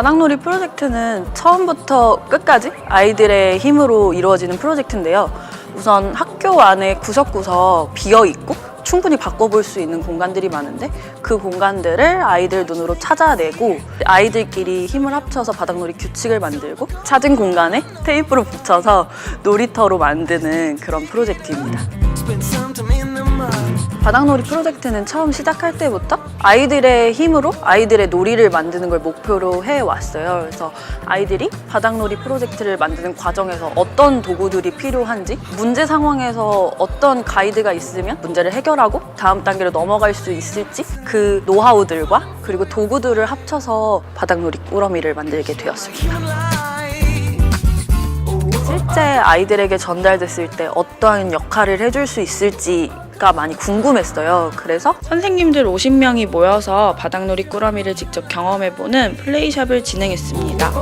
반항놀이 프로젝트는 처음부터 끝까지 아이들의 힘으로 이루어지는 프로젝트인데요. 우선 학교 안에 구석구석 비어 있고 충분히 바꿔볼 수 있는 공간들이 많은데 그 공간들을 아이들 눈으로 찾아내고 아이들끼리 힘을 합쳐서 바닥놀이 규칙을 만들고 찾은 공간에 테이프로 붙여서 놀이터로 만드는 그런 프로젝트입니다. 바닥놀이 프로젝트는 처음 시작할 때부터 아이들의 힘으로 아이들의 놀이를 만드는 걸 목표로 해왔어요. 그래서 아이들이 바닥놀이 프로젝트를 만드는 과정에서 어떤 도구들이 필요한지, 문제 상황에서 어떤 가이드가 있으면 문제를 해결하고 다음 단계로 넘어갈 수 있을지 그 노하우들과 그리고 도구들을 합쳐서 바닥놀이 꾸러미를 만들게 되었습니다. 실제 아이들에게 전달됐을 때 어떠한 역할을 해줄 수 있을지 가 많이 궁금했어요. 그래서 선생님들 50명이 모여서 바닥놀이 꾸러미를 직접 경험해보는 플레이샵을 진행했습니다.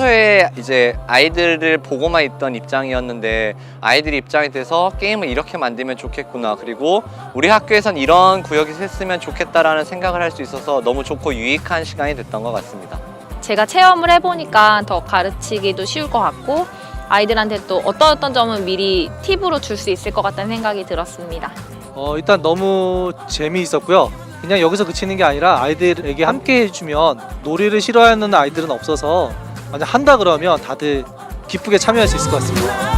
평소에 이제 아이들을 보고만 있던 입장이었는데 아이들이 입장이 돼서 게임을 이렇게 만들면 좋겠구나 그리고 우리 학교에선 이런 구역이 했으면 좋겠다라는 생각을 할 수 있어서 너무 좋고 유익한 시간이 됐던 것 같습니다. 제가 체험을 해보니까 더 가르치기도 쉬울 것 같고 아이들한테 또 어떤 어떤 점은 미리 팁으로 줄 수 있을 것 같다는 생각이 들었습니다. 어, 일단 너무 재미있었고요. 그냥 여기서 그치는 게 아니라 아이들에게 함께 해주면 놀이를 싫어하는 아이들은 없어서 만약 한다 그러면 다들 기쁘게 참여할 수 있을 것 같습니다.